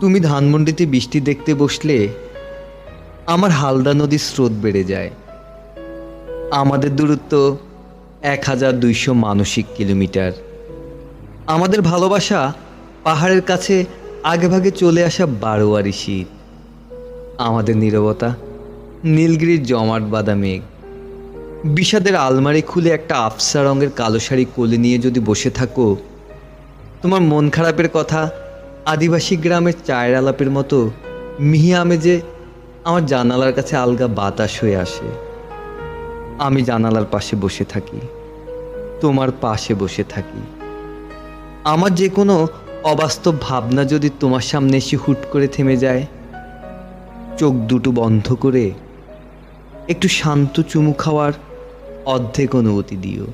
তুমি ধানমন্ডিতে বৃষ্টি দেখতে বসলে, আমার হালদা নদীর স্রোত বেড়ে যায়। আমাদের দূরত্ব এক হাজার দুইশো মানসিক কিলোমিটার। আমাদের ভালোবাসা পাহাড়ের কাছে আগেভাগে চলে আসা বারোয়ারি শীত। আমাদের নীরবতা নীলগিরির জমাট বাঁধা মেঘ। বিষাদের আলমারি খুলে একটা আফসা রঙের কালো শাড়ি কোলে নিয়ে যদি বসে থাকো, তোমার মন খারাপের কথা আদিবাসী গ্রামের চায়ের আলাপের মতো মিহি আমেজে আমার জানালার কাছে আলগা বাতাস হয়ে আসে। আমি জানালার পাশে বসে থাকি, তোমার পাশে বসে থাকি। আমার যে কোনো অবাস্তব ভাবনা যদি তোমার সামনে এসে হুট করে থেমে যায়, চোখ দুটো বন্ধ করে একটু শান্ত চুমু খাওয়ার অর্ধেক অনুভূতি দিও।